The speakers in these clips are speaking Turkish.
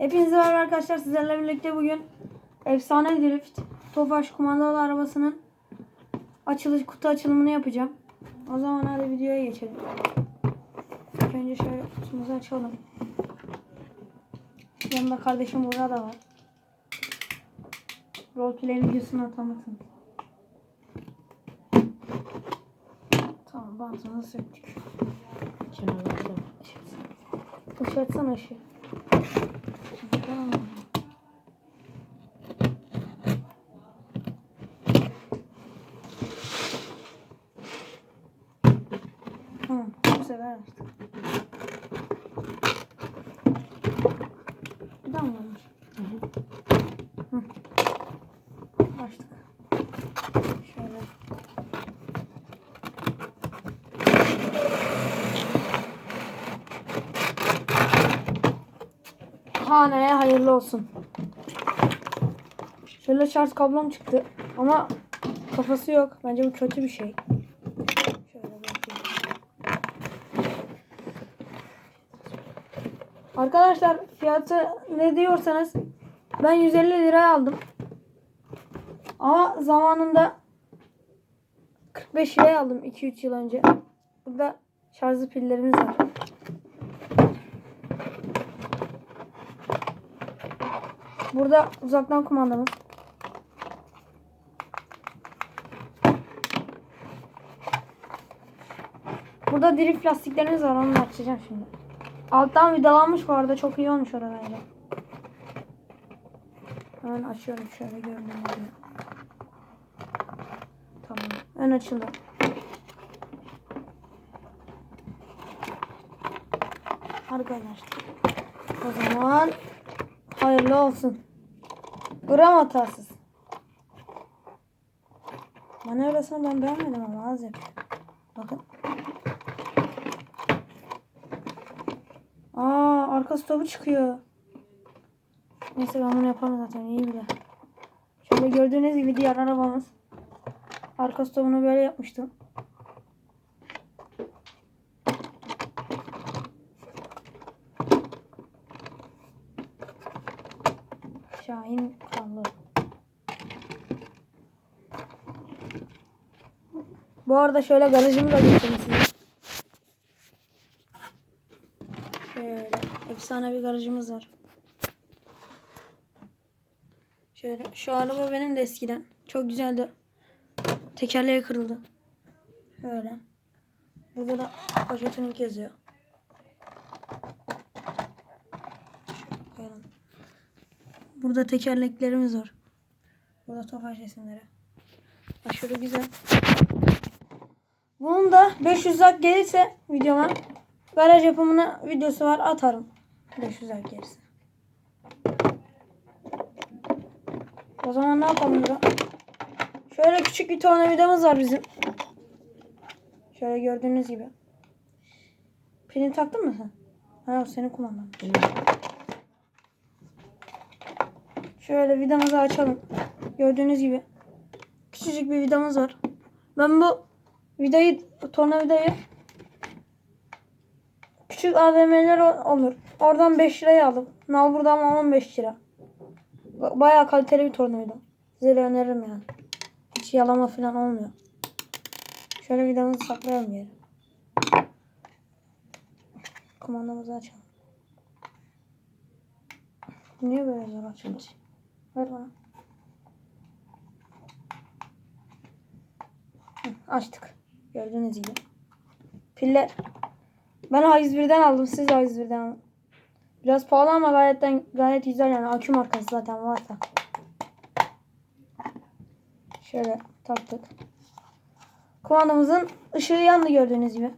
Hepinize merhaba arkadaşlar. Sizlerle birlikte bugün efsane drift Tofaş kumandalı arabasının açılış kutu açılımını yapacağım. O zaman hadi videoya geçelim. İlk önce şöyle kutumuzu açalım. Yanında kardeşim burada da var. Roleplay videosunu atamasın. Tamam bantını söktük. Kenarlarda. Işığı açsana ışığı. Tamam. Tamam, bu sefer açtık. Bir daha mı varmış? Hı. Açtık. Şöyle. Haneye hayırlı olsun. Şöyle şarj kablom çıktı. Ama kafası yok. Bence bu kötü bir şey. Arkadaşlar fiyatı ne diyorsanız ben 150 liraya aldım. Ama zamanında 45 liraya aldım 2-3 yıl önce. Burada şarjlı pillerimiz var. Burada uzaktan kumandamız. Burada drift lastiklerimiz var. Onu açacağım şimdi. Alttan vidalanmış bu arada. Çok iyi olmuş orada bence. Hemen açıyorum şöyle gördüğünüz. Tamam. Ön açıldı. Arkadaşlar. O zaman hayırlı olsun. Gram hatasız. Manevrasını ben beğenmedim ama az yapıyor. Bakın. Aa arka stopu çıkıyor. Neyse ben bunu yaparım zaten iyi bile. Şöyle gördüğünüz gibi diğer arabamız. Arka stopunu böyle yapmıştım. Bu arada şöyle garajımı da göstereyim size. Şöyle efsane bir garajımız var. Şöyle şu araba benim de eskiden. Çok güzeldi. Tekerleği kırıldı. Böyle. Burada da. Şöyle koyalım. Burada tekerleklerimiz var. Burada tofaş resimleri. Aşırı güzel. Bunun da 500 like gelirse videoma garaj yapımına videosu var atarım. 500 like gelirse. O zaman ne yapalım burada? Şöyle küçük bir tornavidamız var bizim. Şöyle gördüğünüz gibi. Pilini taktın mı sen? Ha o senin kumandan. Şöyle vidamızı açalım. Gördüğünüz gibi. Küçücük bir vidamız var. Ben bu vidayı, tornavidayı küçük AVM'ler ol- olur. Oradan 5 liraya aldım. Nalbur'da ama 15 lira. Ba- Bayağı kaliteli bir tornavida. Size de öneririm yani. Hiç yalama falan olmuyor. Şöyle vidamızı saklayalım yere. Kumandamızı açalım. Niye böyle zor açıldı? Ver bana. Açtık. Gördüğünüz gibi. Piller. Ben A101'den aldım. Siz de A101'den alın. Biraz pahalı ama gayet, gayet güzel yani. Akü markası zaten varsa. Şöyle taktık. Kumandamızın ışığı yandı gördüğünüz gibi.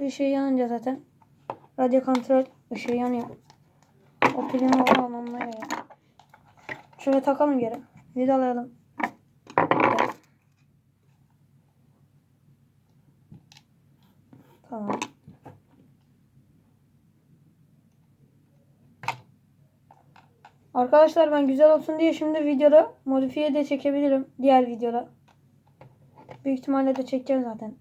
Işığı yanınca zaten radyo kontrol ışığı yanıyor. O pilin olduğu anlamına geliyor. Şöyle takalım geri. Vidalayalım. Arkadaşlar ben güzel olsun diye şimdi videoda modifiye de çekebilirim. Diğer videoda. Büyük ihtimalle de çekeceğim zaten.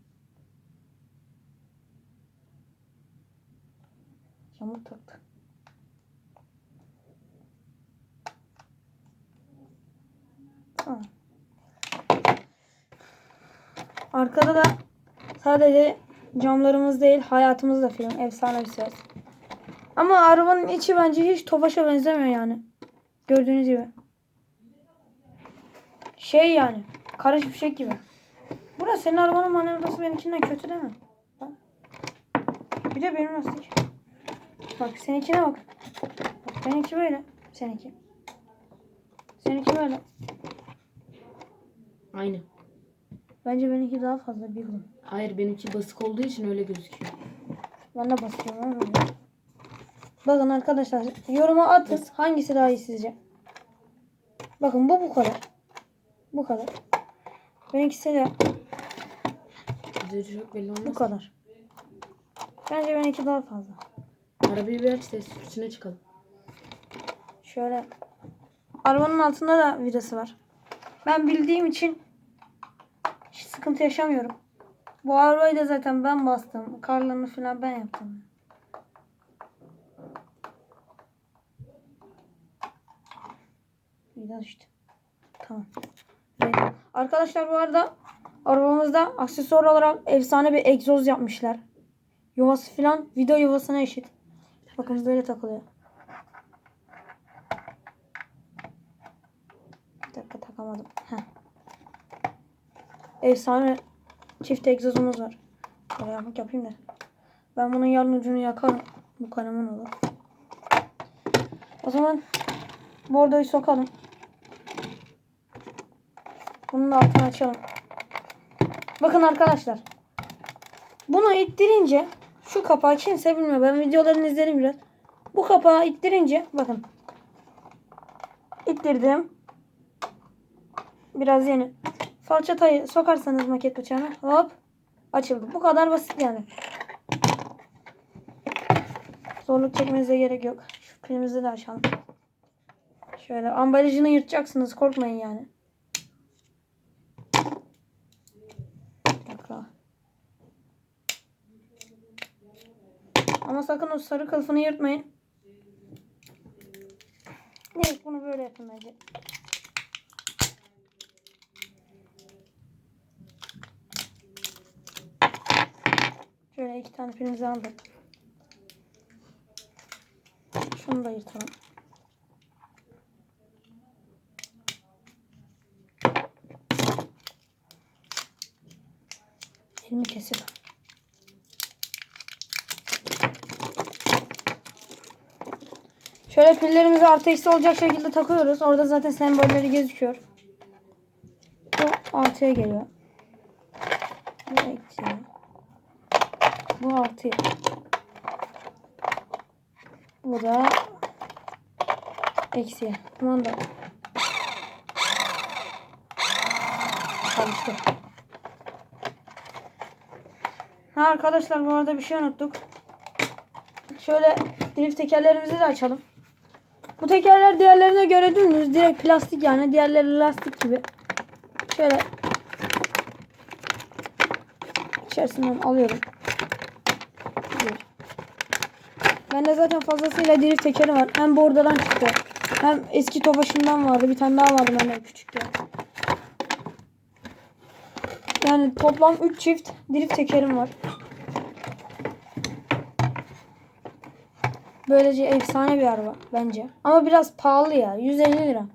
Yamuk taktı. Arkada da sadece camlarımız değil hayatımız da film. Efsane bir ses. Ama arabanın içi bence hiç Tofaş'a benzemiyor yani. Gördüğünüz gibi. Şey yani. Karış bir şey gibi. Burası senin arabanın manevrası benimkinden kötü değil mi? Bak. Bir de benim lastik. Bak seninkine bak. Bak benimki böyle. Seninki. Seninki böyle. Aynı. Bence benimki daha fazla gün. Hayır benimki basık olduğu için öyle gözüküyor. Ben de basıyorum ama. Bakın arkadaşlar yoruma atın hangisi daha iyi sizce? Bakın bu bu kadar. Bu kadar. Benimkisi de çok belli bu kadar. Bence benimki daha fazla. Arabayı bir aç test üstüne çıkalım. Şöyle. Arabanın altında da vidası var. Ben bildiğim için hiç sıkıntı yaşamıyorum. Bu arabayı da zaten ben bastım. Karlarını falan ben yaptım. Vida işte. Tamam. Evet. Arkadaşlar bu arada arabamızda aksesuar olarak efsane bir egzoz yapmışlar. Yuvası falan video yuvasına eşit. Bakın böyle takılıyor. Bir dakika takamadım. Heh. Efsane çift egzozumuz var. Şöyle yapmak yapayım da. Ben bunun yarın ucunu yakarım. Bu kalemin olur. O zaman bordoyu sokalım. Bunun altını açalım. Bakın arkadaşlar. Bunu ittirince şu kapağı kimse bilmiyor. Ben videolarını izlerim biraz. Bu kapağı ittirince bakın. İttirdim. Biraz yeni. Falçatayı sokarsanız maket bıçağına hop açıldı. Bu kadar basit yani. Zorluk çekmenize gerek yok. Şu pilimizi de açalım. Şöyle ambalajını yırtacaksınız korkmayın yani. Bir dakika. Sakın o sarı kılıfını yırtmayın. Evet bunu böyle yapın bence. Şöyle iki tane pilimizi aldık. Şunu da yırtalım. Şöyle pillerimizi artı eksi olacak şekilde takıyoruz. Orada zaten sembolleri gözüküyor. Bu artıya geliyor. Bu eksiye. Bu artıya. Bu da eksiye. Kumanda. Çalıştı. Ha arkadaşlar bu arada bir şey unuttuk. Şöyle drift tekerlerimizi de açalım. Bu tekerler diğerlerine göre dümdüz. Direkt plastik yani. Diğerleri lastik gibi. Şöyle içerisinden alıyorum. Bir. Bende zaten fazlasıyla drift tekeri var. Hem bordadan çıktı. Hem eski tofaşından vardı. Bir tane daha vardı bende küçüktü. Yani toplam 3 çift drift tekerim var. Böylece efsane bir araba bence. Ama biraz pahalı ya. 150 lira.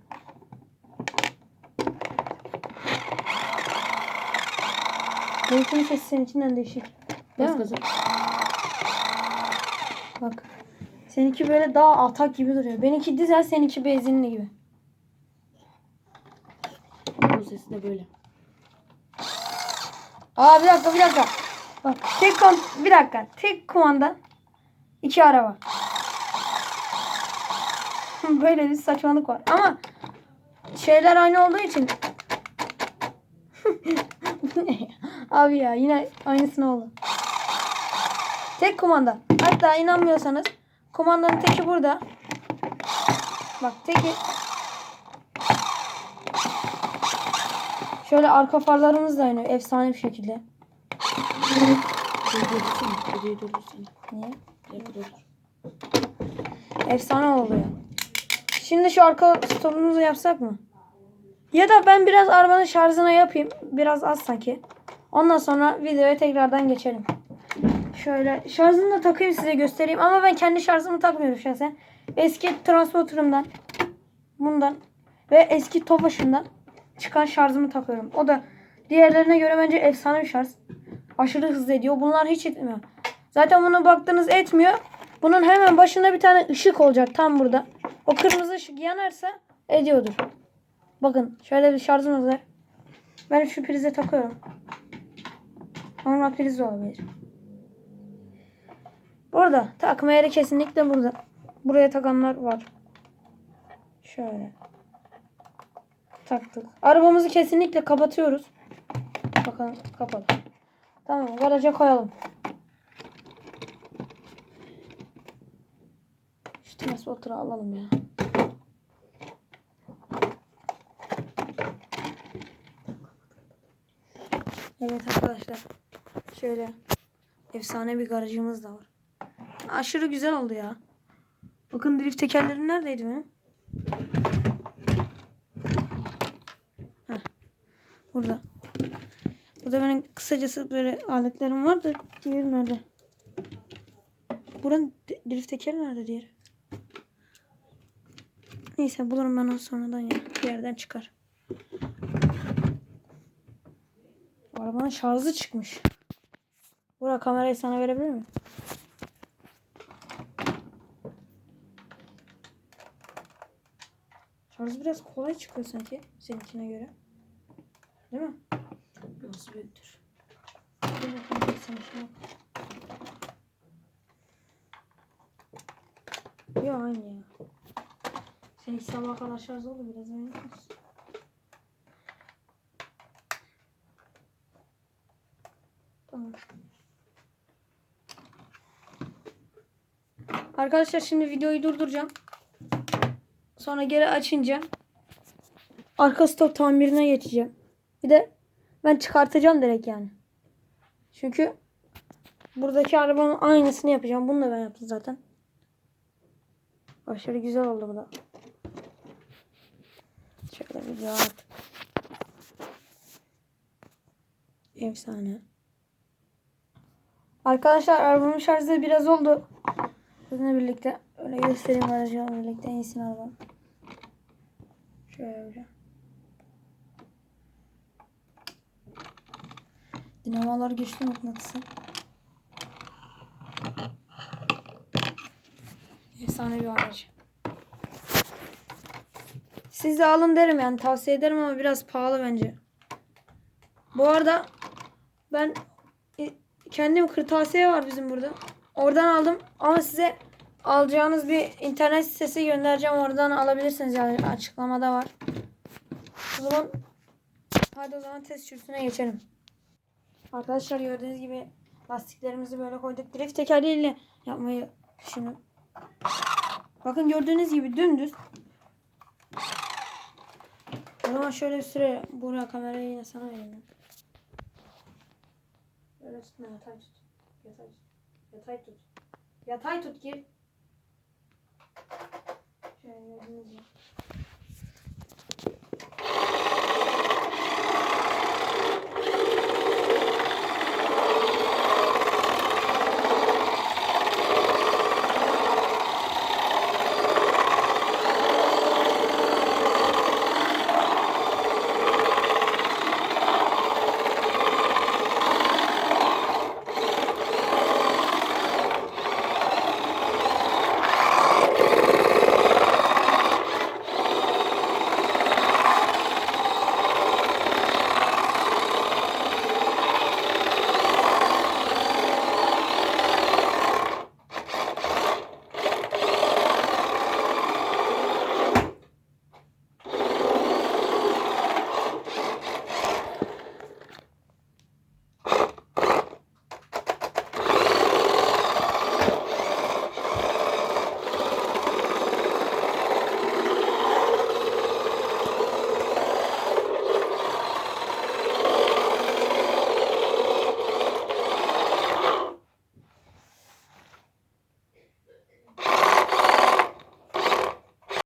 Benimkinin sesi senin içinden değişik. Değil Bas mi? Bak. Seninki böyle daha atak gibi duruyor. Benimki dizel, seninki benzinli gibi. Bunun sesi de böyle. Aa bir dakika bir dakika. Bak tek kom bir dakika. Tek kumanda iki araba. Böyle bir saçmalık var. Ama şeyler aynı olduğu için? Abi ya yine aynısını oldu. Tek kumanda. Hatta inanmıyorsanız kumandanın teki burada. Bak teki Şöyle arka farlarımız da aynı efsane bir şekilde. Niye? Efsane oldu ya. Şimdi şu arka stopumuzu yapsak mı? Ya da ben biraz arabanın şarjına yapayım. Biraz az sanki. Ondan sonra videoya tekrardan geçelim. Şöyle şarjını da takayım size göstereyim. Ama ben kendi şarjımı takmıyorum şahsen. Eski transporterımdan bundan ve eski Tofaş'ımdan çıkan şarjımı takıyorum. O da diğerlerine göre bence efsane bir şarj. Aşırı hızlı ediyor. Bunlar hiç etmiyor. Zaten bunu baktınız etmiyor. Bunun hemen başında bir tane ışık olacak tam burada. O kırmızı ışık yanarsa ediyordur. Bakın şöyle bir şarjımız var. Ben şu prize takıyorum. Normal priz de olabilir. Burada. Takma yeri kesinlikle burada. Buraya takanlar var. Şöyle. Taktık. Arabamızı kesinlikle kapatıyoruz. Bakalım kapalı. Tamam garaja koyalım. Transporter'ı alalım ya. Evet arkadaşlar. Şöyle efsane bir garajımız da var. Aşırı güzel oldu ya. Bakın drift tekerlerim neredeydi benim? Heh. Burada. Burada benim kısacası böyle aletlerim var da nerede? Buranın drift tekeri nerede diğeri? Neyse bulurum ben onu sonradan ya. Bir yerden çıkar. Arabanın şarjı çıkmış. Burak kamerayı sana verebilir miyim? Şarjı biraz kolay çıkıyor sanki seninkine göre. Değil mi? Nasıl büyüktür? Yok aynı ya. Seninki sabaha kadar şarj oldu biraz misin? Tamam. Arkadaşlar şimdi videoyu durduracağım. Sonra geri açınca arka stop tamirine geçeceğim. Bir de ben çıkartacağım direkt yani. Çünkü buradaki arabanın aynısını yapacağım. Bunu da ben yaptım zaten. Aşırı güzel oldu bu da. Rahat. Efsane. Arkadaşlar arabamın şarjı biraz oldu. Sizinle birlikte öyle göstereyim aracı birlikte insin arabam. Şöyle. Dinamolar güçlü mıknatısı. Efsane bir araç. Siz de alın derim yani tavsiye ederim ama biraz pahalı bence. Bu arada ben kendim kırtasiye var bizim burada. Oradan aldım ama size alacağınız bir internet sitesi göndereceğim. Oradan alabilirsiniz yani açıklamada var. O zaman hadi o zaman test sürüsüne geçelim. Arkadaşlar gördüğünüz gibi lastiklerimizi böyle koyduk. Drift tekerleğiyle yapmayı düşünüyorum. Bakın gördüğünüz gibi dümdüz. O zaman şöyle bir süre buraya kamerayı yine sana vereyim. Öyle tutma yatay tut. Yatay tut. Yatay tut. Yatay tut gir. Şöyle yazınca.